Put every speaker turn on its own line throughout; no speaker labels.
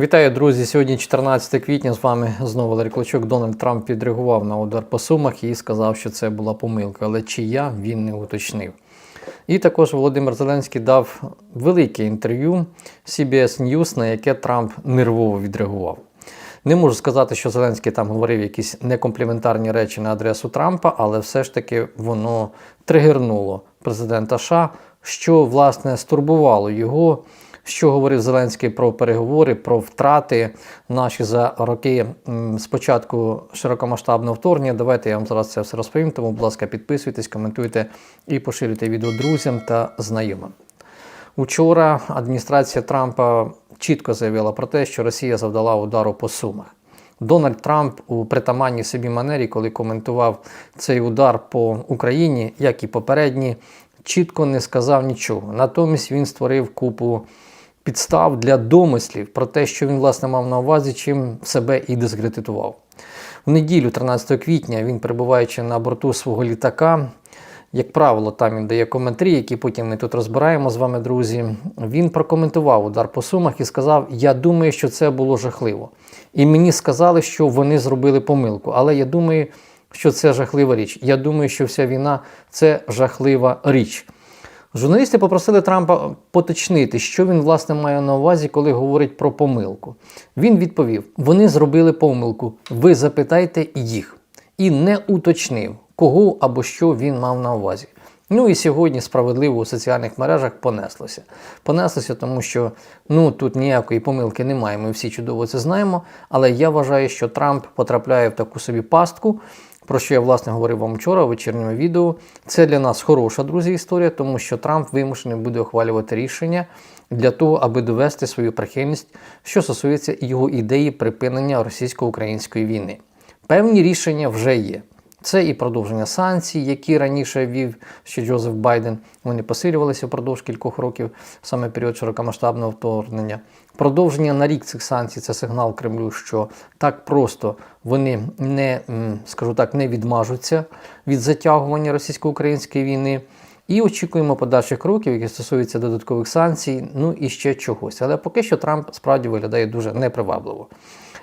Вітаю, друзі! Сьогодні 14 квітня. З вами знову Валерій Клочок. Дональд Трамп відреагував на удар по сумах і сказав, що це була помилка, але чия він не уточнив. І також Володимир Зеленський дав велике інтерв'ю CBS News, на яке Трамп нервово відреагував. Не можу сказати, що Зеленський там говорив якісь некомпліментарні речі на адресу Трампа, але все ж таки воно тригернуло президента США, що власне стурбувало його. Що говорив Зеленський про переговори, про втрати наші за роки спочатку широкомасштабного вторгнення. Давайте я вам зараз це все розповім. Тому, будь ласка, підписуйтесь, коментуйте і поширюйте відео друзям та знайомим. Учора адміністрація Трампа чітко заявила про те, що Росія завдала удару по сумах. Дональд Трамп у притаманній собі манері, коли коментував цей удар по Україні, як і попередні, чітко не сказав нічого. Натомість він створив купу підстав для домислів про те, що він власне мав на увазі, чим себе і дискредитував. У неділю, 13 квітня, він, перебуваючи на борту свого літака, як правило, там він дає коментарі, які потім ми тут розбираємо з вами, друзі. Він прокоментував удар по сумах і сказав: Я думаю, що це було жахливо. І мені сказали, що вони зробили помилку. Але я думаю, що це жахлива річ. Я думаю, що вся війна це жахлива річ. Журналісти попросили Трампа поточнити, що він власне має на увазі, коли говорить про помилку. Він відповів: вони зробили помилку. Ви запитайте їх. І не уточнив, кого або що він мав на увазі. Ну і сьогодні справедливо у соціальних мережах понеслося. Понеслося, тому що ну тут ніякої помилки немає. Ми всі чудово це знаємо. Але я вважаю, що Трамп потрапляє в таку собі пастку про що я власне говорив вам вчора у вечірньому відео. Це для нас хороша, друзі, історія, тому що Трамп вимушений буде ухвалювати рішення для того, аби довести свою прихильність, що стосується його ідеї припинення російсько-української війни. Певні рішення вже є. Це і продовження санкцій, які раніше вів ще Джозеф Байден. Вони посилювалися впродовж кількох років, саме період широкомасштабного вторгнення. Продовження на рік цих санкцій це сигнал Кремлю, що так просто вони не, скажу так, не відмажуться від затягування російсько-української війни. І очікуємо подальших кроків, які стосуються додаткових санкцій, ну і ще чогось. Але поки що Трамп справді виглядає дуже непривабливо.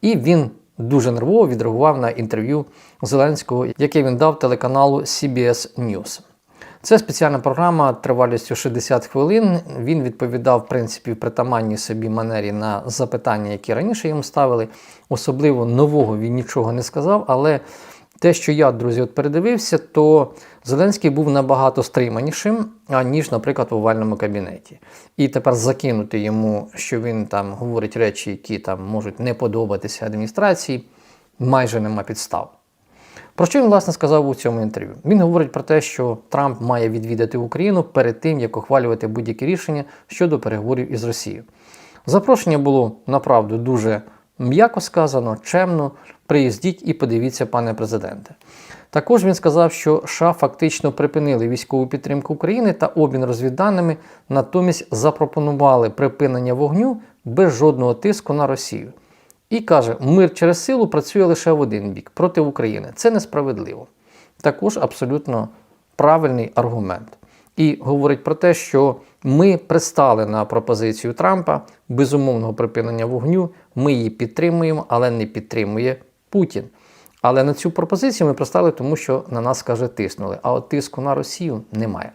І він дуже нервово відреагував на інтерв'ю Зеленського, яке він дав телеканалу CBS News. Це спеціальна програма тривалістю 60 хвилин. Він відповідав, в принципі, в притаманній собі манері на запитання, які раніше йому ставили. Особливо нового він нічого не сказав, але те, що я, друзі, от передивився, то Зеленський був набагато стриманішим, ніж, наприклад, в овальному кабінеті. І тепер закинути йому, що він там говорить речі, які там можуть не подобатися адміністрації, майже нема підстав. Про що він, власне, сказав у цьому інтерв'ю? Він говорить про те, що Трамп має відвідати Україну перед тим, як ухвалювати будь-які рішення щодо переговорів із Росією. Запрошення було направду дуже м'яко сказано, чемно. Приїздіть і подивіться, пане президенте. Також він сказав, що США фактично припинили військову підтримку України та обмін розвідданими, натомість запропонували припинення вогню без жодного тиску на Росію. І каже, мир через силу працює лише в один бік проти України. Це несправедливо. Також абсолютно правильний аргумент. І говорить про те, що ми пристали на пропозицію Трампа безумовного припинення вогню. Ми її підтримуємо, але не підтримує Путін. Але на цю пропозицію ми пристали, тому що на нас каже тиснули. А от тиску на Росію немає.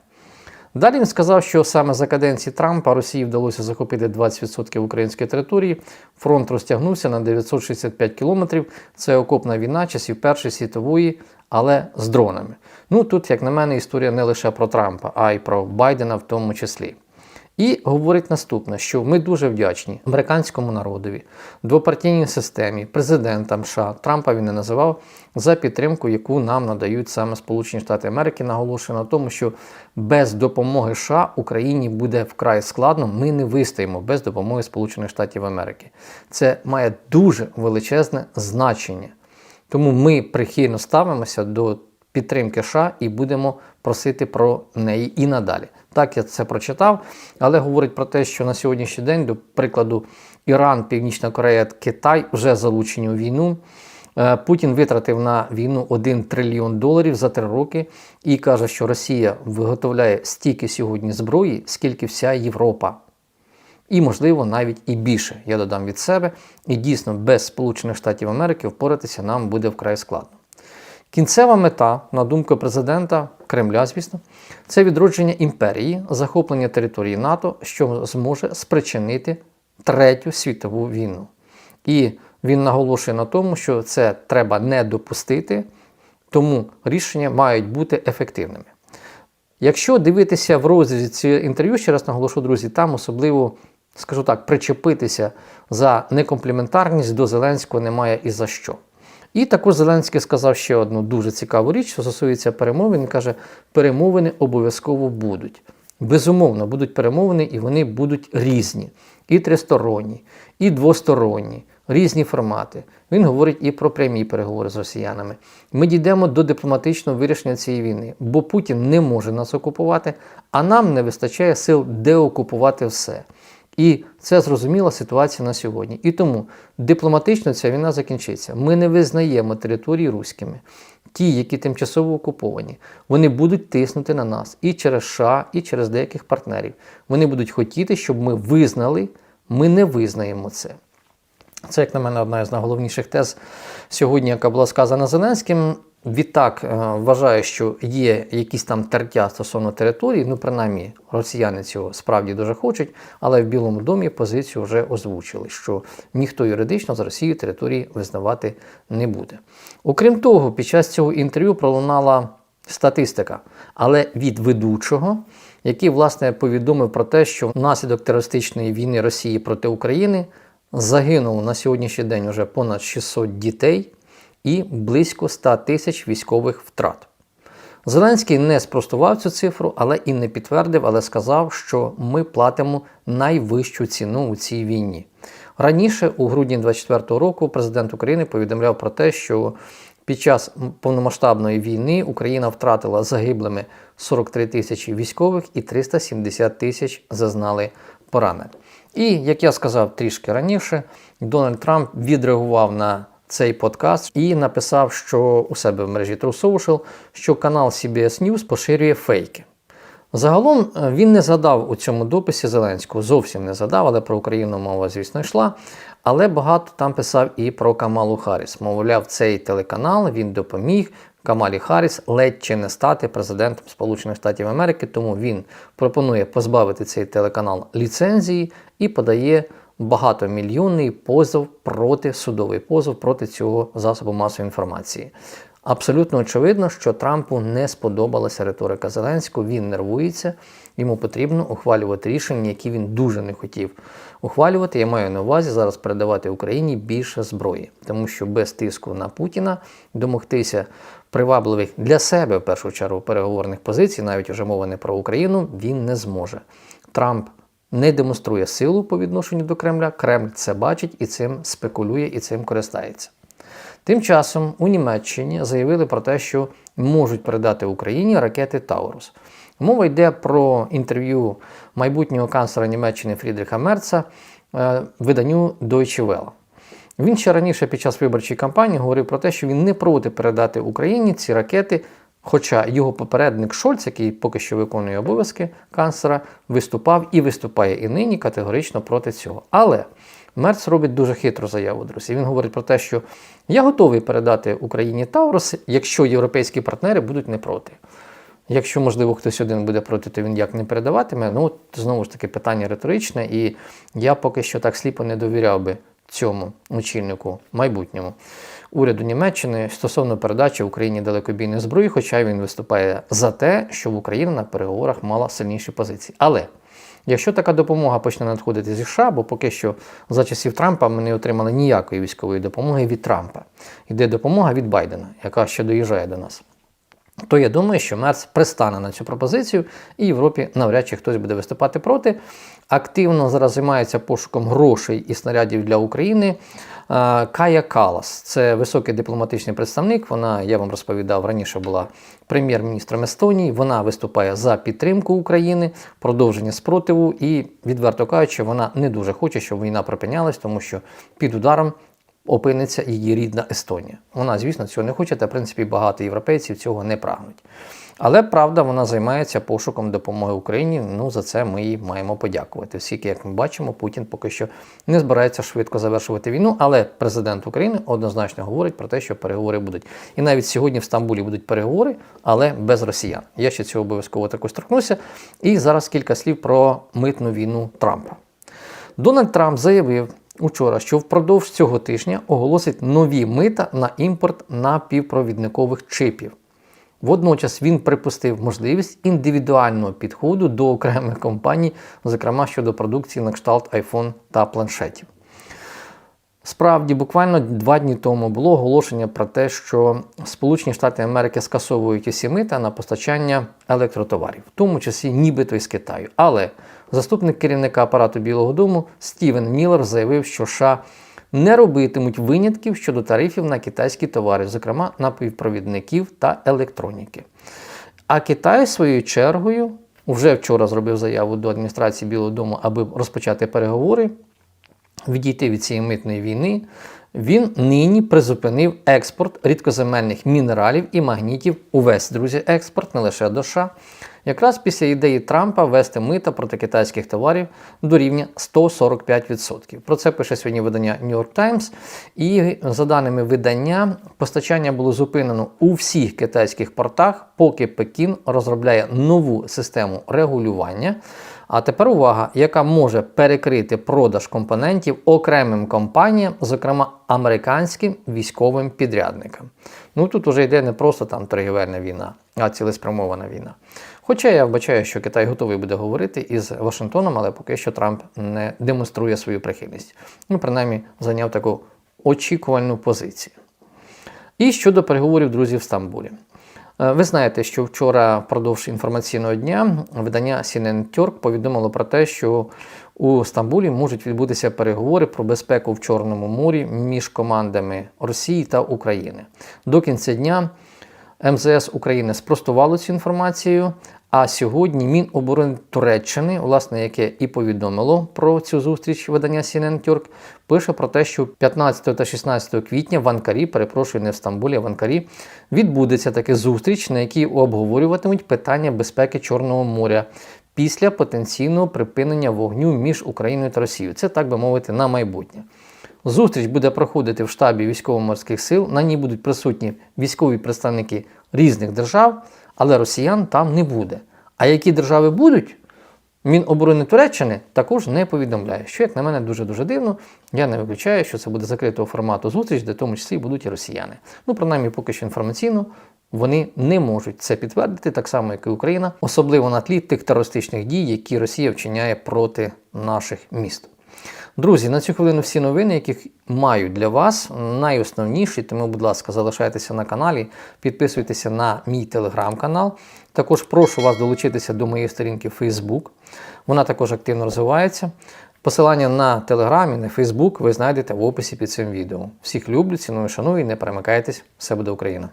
Далі він сказав, що саме за каденції Трампа Росії вдалося захопити 20% української території. Фронт розтягнувся на 965 кілометрів. Це окопна війна часів Першої світової, але з дронами. Ну тут, як на мене, історія не лише про Трампа, а й про Байдена в тому числі. І говорить наступне, що ми дуже вдячні американському народові, двопартійній системі, президентам США, Трампа він не називав за підтримку, яку нам надають саме Сполучені Штати Америки. Наголошує на тому, що без допомоги США Україні буде вкрай складно. Ми не вистоїмо без допомоги Сполучених Штатів Америки. Це має дуже величезне значення. Тому ми прихильно ставимося до підтримки США і будемо просити про неї і надалі. Так, я це прочитав, але говорить про те, що на сьогоднішній день, до прикладу, Іран, Північна Корея, Китай вже залучені у війну. Е, Путін витратив на війну 1 трильйон доларів за три роки і каже, що Росія виготовляє стільки сьогодні зброї, скільки вся Європа. і, можливо, навіть і більше. Я додам від себе. І дійсно без Сполучених Штатів Америки впоратися нам буде вкрай складно. Кінцева мета, на думку президента Кремля, звісно, це відродження імперії, захоплення території НАТО, що зможе спричинити Третю світову війну. І він наголошує на тому, що це треба не допустити, тому рішення мають бути ефективними. Якщо дивитися в розрізі цього інтерв'ю, ще раз наголошу, друзі, там особливо, скажу так, причепитися за некомпліментарність до Зеленського немає і за що. І також Зеленський сказав ще одну дуже цікаву річ, що стосується перемовин. Він каже, перемовини обов'язково будуть. Безумовно, будуть перемовини, і вони будуть різні. І тристоронні, і двосторонні, різні формати. Він говорить і про прямі переговори з росіянами. Ми дійдемо до дипломатичного вирішення цієї війни, бо Путін не може нас окупувати, а нам не вистачає сил деокупувати все. І це зрозуміла ситуація на сьогодні. І тому дипломатично ця війна закінчиться. Ми не визнаємо території руськими. Ті, які тимчасово окуповані, вони будуть тиснути на нас і через США, і через деяких партнерів. Вони будуть хотіти, щоб ми визнали, ми не визнаємо це. Це, як на мене, одна з найголовніших тез сьогодні, яка була сказана Зеленським. Відтак е, вважаю, що є якісь там тертя стосовно території. Ну, принаймні, росіяни цього справді дуже хочуть, але в Білому домі позицію вже озвучили, що ніхто юридично з Росією території визнавати не буде. Окрім того, під час цього інтерв'ю пролунала статистика, але від ведучого, який власне повідомив про те, що внаслідок терористичної війни Росії проти України загинуло на сьогоднішній день вже понад 600 дітей і близько 100 тисяч військових втрат. Зеленський не спростував цю цифру, але і не підтвердив, але сказав, що ми платимо найвищу ціну у цій війні. Раніше, у грудні 2024 року, президент України повідомляв про те, що під час повномасштабної війни Україна втратила загиблими 43 тисячі військових і 370 тисяч зазнали поранень. І як я сказав трішки раніше, Дональд Трамп відреагував на цей подкаст і написав, що у себе в мережі True Social, що канал CBS News поширює фейки. Загалом е, він не задав у цьому дописі Зеленського, зовсім не задав, але про Україну мова, звісно, йшла. Але багато там писав і про Камалу Харріс. Мовляв, цей телеканал він допоміг Камалі Харріс ледь чи не стати президентом Сполучених Штатів Америки, тому він пропонує позбавити цей телеканал ліцензії і подає багатомільйонний позов проти судовий позов проти цього засобу масової інформації. Абсолютно очевидно, що Трампу не сподобалася риторика Зеленського, він нервується, йому потрібно ухвалювати рішення, які він дуже не хотів ухвалювати. Я маю на увазі зараз передавати Україні більше зброї, тому що без тиску на Путіна домогтися привабливих для себе в першу чергу переговорних позицій, навіть уже мова не про Україну, він не зможе. Трамп не демонструє силу по відношенню до Кремля. Кремль це бачить і цим спекулює, і цим користається. Тим часом у Німеччині заявили про те, що можуть передати Україні ракети Таурус. Мова йде про інтерв'ю майбутнього канцлера Німеччини Фрідріха Мерца е, виданню Deutsche Welle. Він ще раніше під час виборчої кампанії говорив про те, що він не проти передати Україні ці ракети. Хоча його попередник Шольц, який поки що виконує обов'язки канцлера, виступав і виступає і нині категорично проти цього. Але Мерц робить дуже хитру заяву, друзі. Він говорить про те, що я готовий передати Україні Таурус, якщо європейські партнери будуть не проти. Якщо, можливо, хтось один буде проти, то він як не передаватиме. Ну, знову ж таки, питання риторичне, і я поки що так сліпо не довіряв би цьому очільнику майбутньому уряду Німеччини стосовно передачі Україні далекобійної зброї, хоча він виступає за те, щоб Україна на переговорах мала сильніші позиції. Але якщо така допомога почне надходити зі США, бо поки що за часів Трампа ми не отримали ніякої військової допомоги від Трампа, йде допомога від Байдена, яка ще доїжджає до нас. То я думаю, що Мерц пристане на цю пропозицію, і Європі навряд чи хтось буде виступати проти. Активно зараз займається пошуком грошей і снарядів для України. Кая Калас це високий дипломатичний представник. Вона, я вам розповідав, раніше була прем'єр-міністром Естонії. Вона виступає за підтримку України, продовження спротиву, і, відверто кажучи, вона не дуже хоче, щоб війна припинялась, тому що під ударом опиниться її рідна Естонія. Вона, звісно, цього не хоче, та в принципі багато європейців цього не прагнуть. Але правда, вона займається пошуком допомоги Україні. Ну за це ми їй маємо подякувати. Оскільки, як ми бачимо, Путін поки що не збирається швидко завершувати війну. Але президент України однозначно говорить про те, що переговори будуть. І навіть сьогодні в Стамбулі будуть переговори, але без росіян. Я ще цього обов'язково також торкнуся. І зараз кілька слів про митну війну Трампа. Дональд Трамп заявив учора, що впродовж цього тижня оголосить нові мита на імпорт напівпровідникових чипів. Водночас він припустив можливість індивідуального підходу до окремих компаній, зокрема щодо продукції на кшталт iPhone та планшетів. Справді, буквально два дні тому було оголошення про те, що Сполучені Штати Америки скасовують усі мита на постачання електротоварів, в тому числі нібито із Китаю. Але заступник керівника апарату Білого Дому Стівен Міллер заявив, що США не робитимуть винятків щодо тарифів на китайські товари, зокрема напівпровідників та електроніки. А Китай, своєю чергою, вже вчора зробив заяву до адміністрації Білого Дому, аби розпочати переговори відійти від цієї митної війни, він нині призупинив експорт рідкоземельних мінералів і магнітів. Увесь друзі, експорт не лише до США. Якраз після ідеї Трампа ввести мита проти китайських товарів до рівня 145%. Про це пише сьогодні видання New York Times. І за даними видання, постачання було зупинено у всіх китайських портах, поки Пекін розробляє нову систему регулювання. А тепер увага, яка може перекрити продаж компонентів окремим компаніям, зокрема американським військовим підрядникам. Ну тут вже йде не просто там торгівельна війна, а цілеспрямована війна. Хоча я вбачаю, що Китай готовий буде говорити із Вашингтоном, але поки що Трамп не демонструє свою прихильність. Ну, принаймні, зайняв таку очікувальну позицію. І щодо переговорів друзів в Стамбулі. Е, Ви знаєте, що вчора впродовж інформаційного дня видання CNN Turk повідомило про те, що у Стамбулі можуть відбутися переговори про безпеку в Чорному морі між командами Росії та України. До кінця дня МЗС України спростувало цю інформацію. А сьогодні Міноборони Туреччини, власне, яке і повідомило про цю зустріч видання CNN Turk, пише про те, що 15 та 16 квітня в Анкарі, перепрошую, не в Стамбулі, а в Анкарі, відбудеться таке зустріч, на якій обговорюватимуть питання безпеки Чорного моря після потенційного припинення вогню між Україною та Росією. Це так би мовити на майбутнє. Зустріч буде проходити в штабі військово-морських сил. На ній будуть присутні військові представники різних держав, але росіян там не буде. А які держави будуть, Міноборони Туреччини також не повідомляє, що, як на мене, дуже-дуже дивно. Я не виключаю, що це буде закритого формату зустріч, де в тому числі будуть і росіяни. Ну, принаймні, поки що інформаційно вони не можуть це підтвердити, так само, як і Україна, особливо на тлі тих терористичних дій, які Росія вчиняє проти наших міст. Друзі, на цю хвилину всі новини, яких маю для вас, найосновніші, тому, будь ласка, залишайтеся на каналі, підписуйтеся на мій телеграм-канал. Також прошу вас долучитися до моєї сторінки Facebook. Вона також активно розвивається. Посилання на Телеграм і на Фейсбук ви знайдете в описі під цим відео. Всіх люблю, ціную, шаную і не перемикайтесь. Все буде Україна!